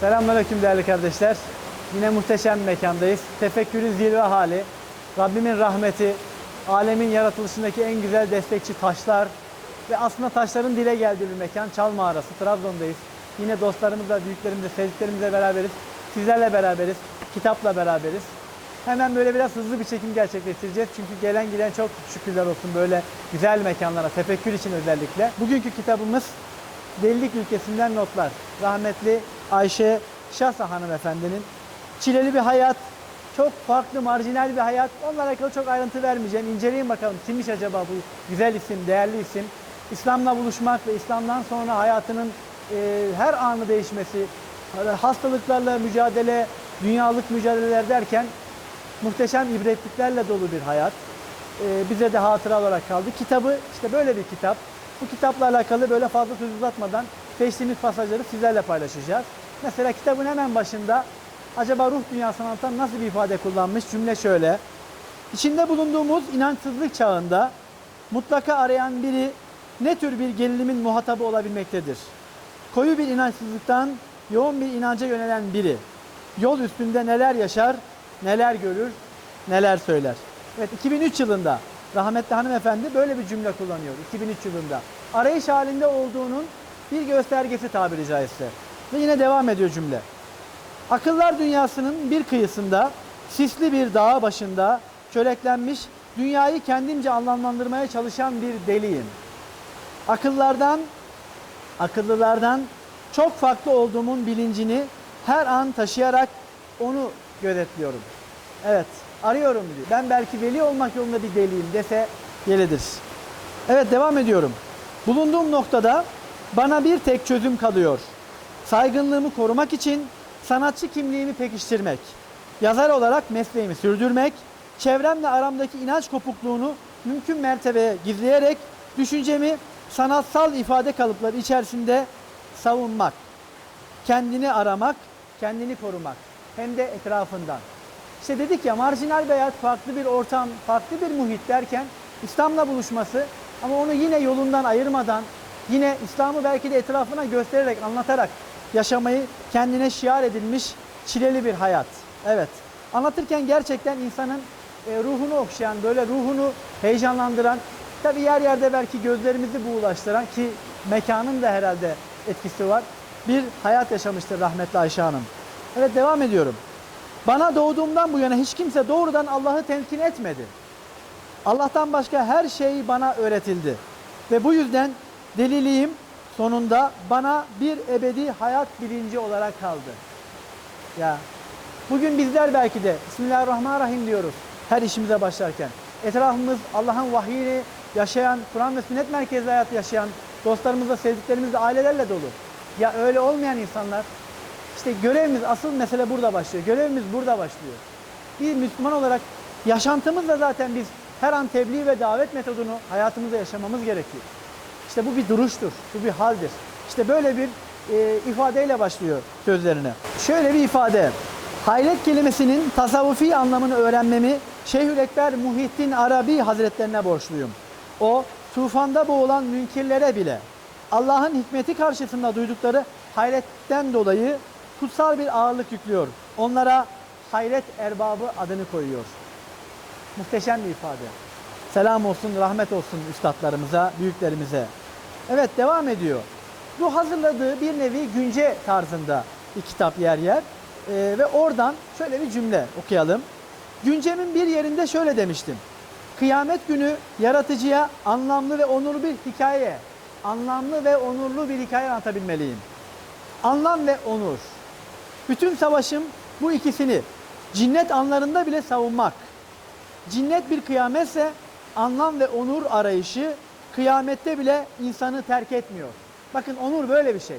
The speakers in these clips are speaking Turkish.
Selamünaleyküm değerli kardeşler. Yine muhteşem mekandayız. Tefekkürün zirve hali, Rabbimin rahmeti, alemin yaratılışındaki en güzel destekçi taşlar ve aslında taşların dile geldiği bir mekan Çal Mağarası, Trabzon'dayız. Yine dostlarımızla, büyüklerimizle, sevdiklerimizle beraberiz. Sizlerle beraberiz, kitapla beraberiz. Hemen böyle biraz hızlı bir çekim gerçekleştireceğiz. Çünkü gelen giden çok şükürler olsun böyle güzel mekanlara, tefekkür için özellikle. Bugünkü kitabımız Delilik ülkesinden notlar. Rahmetli Ayşe Şasa hanımefendinin çileli bir hayat, çok farklı, marjinal bir hayat. Onunla alakalı çok ayrıntı vermeyeceğim. İnceleyin bakalım kimmiş acaba bu güzel isim, değerli isim. İslam'la buluşmak ve İslam'dan sonra hayatının e, her anı değişmesi, hastalıklarla mücadele, dünyalık mücadeleler derken muhteşem ibretliklerle dolu bir hayat. Ee, bize de hatıra olarak kaldı. Kitabı işte böyle bir kitap. Bu kitapla alakalı böyle fazla söz uzatmadan seçtiğimiz pasajları sizlerle paylaşacağız. Mesela kitabın hemen başında acaba ruh dünyasını anlatan nasıl bir ifade kullanmış? Cümle şöyle. İçinde bulunduğumuz inançsızlık çağında mutlaka arayan biri ne tür bir gerilimin muhatabı olabilmektedir? Koyu bir inançsızlıktan yoğun bir inanca yönelen biri yol üstünde neler yaşar, neler görür, neler söyler. Evet 2003 yılında rahmetli hanımefendi böyle bir cümle kullanıyor 2003 yılında. Arayış halinde olduğunun bir göstergesi tabiri caizse. Ve yine devam ediyor cümle. Akıllar dünyasının bir kıyısında, sisli bir dağ başında çöreklenmiş, dünyayı kendimce anlamlandırmaya çalışan bir deliyim. Akıllardan, akıllılardan çok farklı olduğumun bilincini her an taşıyarak onu gözetliyorum. Evet, arıyorum diyor. Ben belki veli olmak yolunda bir deliyim dese yeridir. Evet, devam ediyorum. Bulunduğum noktada bana bir tek çözüm kalıyor. Saygınlığımı korumak için sanatçı kimliğimi pekiştirmek. Yazar olarak mesleğimi sürdürmek, çevremle aramdaki inanç kopukluğunu mümkün mertebeye gizleyerek düşüncemi sanatsal ifade kalıpları içerisinde savunmak. Kendini aramak, kendini korumak. Hem de etrafından. İşte dedik ya marjinal bir hayat, farklı bir ortam, farklı bir muhit derken İslam'la buluşması ama onu yine yolundan ayırmadan, yine İslam'ı belki de etrafına göstererek, anlatarak yaşamayı kendine şiar edilmiş çileli bir hayat. Evet. Anlatırken gerçekten insanın e, ruhunu okşayan, böyle ruhunu heyecanlandıran, tabi yer yerde belki gözlerimizi buğulaştıran ki mekanın da herhalde etkisi var. Bir hayat yaşamıştır rahmetli Ayşe Hanım. Evet devam ediyorum. Bana doğduğumdan bu yana hiç kimse doğrudan Allah'ı temkin etmedi. Allah'tan başka her şey bana öğretildi. Ve bu yüzden deliliğim sonunda bana bir ebedi hayat bilinci olarak kaldı. Ya bugün bizler belki de Bismillahirrahmanirrahim diyoruz her işimize başlarken. Etrafımız Allah'ın vahyini yaşayan, Kur'an ve sünnet merkezli hayat yaşayan dostlarımızla, sevdiklerimizle, ailelerle dolu. Ya öyle olmayan insanlar işte görevimiz, asıl mesele burada başlıyor. Görevimiz burada başlıyor. Bir Müslüman olarak yaşantımızla zaten biz her an tebliğ ve davet metodunu hayatımızda yaşamamız gerekiyor. İşte bu bir duruştur, bu bir haldir. İşte böyle bir e, ifadeyle başlıyor sözlerine. Şöyle bir ifade. Hayret kelimesinin tasavvufi anlamını öğrenmemi Şeyhüekber Muhittin Arabi Hazretlerine borçluyum. O, tufanda boğulan münkirlere bile Allah'ın hikmeti karşısında duydukları hayretten dolayı kutsal bir ağırlık yüklüyor. Onlara hayret erbabı adını koyuyor. Muhteşem bir ifade. Selam olsun, rahmet olsun üstadlarımıza, büyüklerimize. Evet devam ediyor. Bu hazırladığı bir nevi günce tarzında bir kitap yer yer. Ee, ve oradan şöyle bir cümle okuyalım. Güncemin bir yerinde şöyle demiştim. Kıyamet günü yaratıcıya anlamlı ve onurlu bir hikaye, anlamlı ve onurlu bir hikaye anlatabilmeliyim. Anlam ve onur. Bütün savaşım bu ikisini cinnet anlarında bile savunmak. Cinnet bir kıyametse anlam ve onur arayışı kıyamette bile insanı terk etmiyor. Bakın onur böyle bir şey.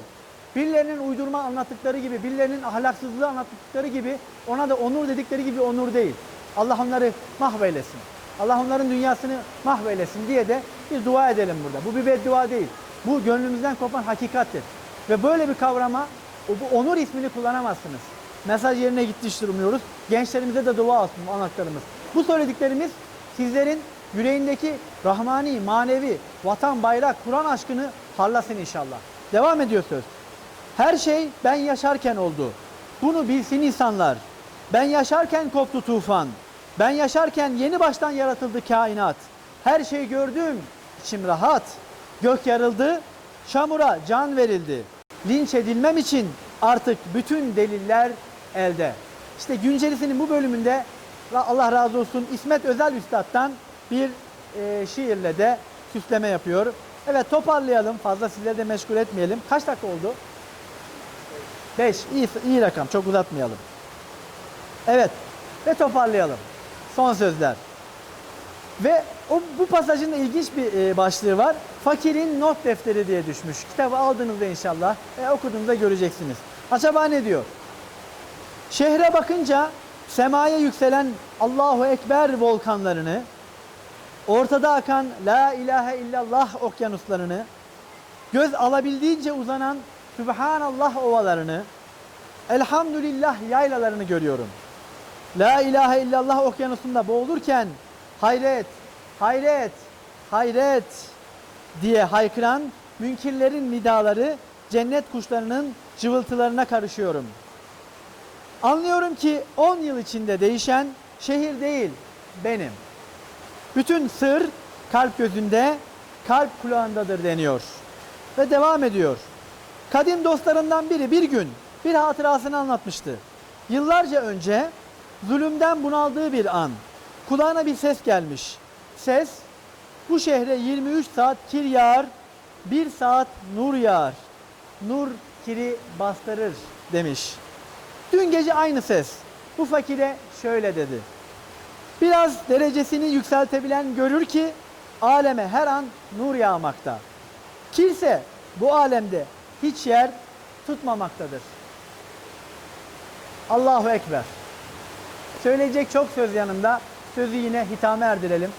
Birilerinin uydurma anlattıkları gibi, birilerinin ahlaksızlığı anlattıkları gibi ona da onur dedikleri gibi onur değil. Allah onları mahveylesin. Allah onların dünyasını mahveylesin diye de bir dua edelim burada. Bu bir beddua değil. Bu gönlümüzden kopan hakikattir. Ve böyle bir kavrama bu onur ismini kullanamazsınız. Mesaj yerine gitti umuyoruz. Gençlerimize de dua olsun bu anlattıklarımız. Bu söylediklerimiz sizlerin yüreğindeki rahmani, manevi, vatan, bayrak, Kur'an aşkını harlasın inşallah. Devam ediyor söz. Her şey ben yaşarken oldu. Bunu bilsin insanlar. Ben yaşarken koptu tufan. Ben yaşarken yeni baştan yaratıldı kainat. Her şey gördüm, içim rahat. Gök yarıldı, çamura can verildi. Linç edilmem için artık bütün deliller elde. İşte Güncelisinin bu bölümünde Allah razı olsun İsmet Özel Üstad'dan bir e, şiirle de süsleme yapıyor. Evet toparlayalım. Fazla sizleri de meşgul etmeyelim. Kaç dakika oldu? 5. İyi, iyi rakam. Çok uzatmayalım. Evet. Ve toparlayalım. Son sözler. Ve o bu pasajın ilginç bir e, başlığı var. Fakirin not defteri diye düşmüş. Kitabı aldığınızda inşallah e, okuduğunuzda göreceksiniz. Acaba ne diyor? Şehre bakınca semaya yükselen Allahu Ekber volkanlarını, ortada akan La ilahe illallah okyanuslarını, göz alabildiğince uzanan Sübhanallah ovalarını, Elhamdülillah yaylalarını görüyorum. La ilahe illallah okyanusunda boğulurken hayret, hayret, hayret diye haykıran münkirlerin nidaları cennet kuşlarının cıvıltılarına karışıyorum. Anlıyorum ki 10 yıl içinde değişen şehir değil benim. Bütün sır kalp gözünde, kalp kulağındadır deniyor. Ve devam ediyor. Kadim dostlarından biri bir gün bir hatırasını anlatmıştı. Yıllarca önce zulümden bunaldığı bir an kulağına bir ses gelmiş. Ses bu şehre 23 saat kir yağar, bir saat nur yağar. Nur kiri bastırır demiş. Dün gece aynı ses bu fakire şöyle dedi. Biraz derecesini yükseltebilen görür ki aleme her an nur yağmakta. Kilse bu alemde hiç yer tutmamaktadır. Allahu Ekber. Söyleyecek çok söz yanında. Sözü yine hitame erdirelim.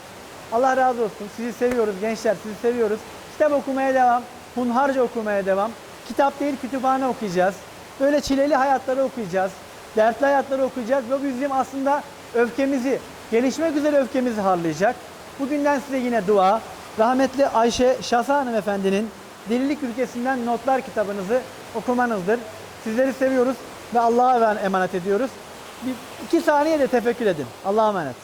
Allah razı olsun. Sizi seviyoruz gençler. Sizi seviyoruz. Kitap okumaya devam. Hunharca okumaya devam. Kitap değil kütüphane okuyacağız. Böyle çileli hayatları okuyacağız. Dertli hayatları okuyacağız. Bu bizim aslında öfkemizi, gelişmek üzere öfkemizi harlayacak. Bugünden size yine dua. Rahmetli Ayşe Şasa Hanımefendinin Delilik Ülkesinden Notlar kitabınızı okumanızdır. Sizleri seviyoruz ve Allah'a emanet ediyoruz. Bir iki saniye de tefekkür edin. Allah'a emanet.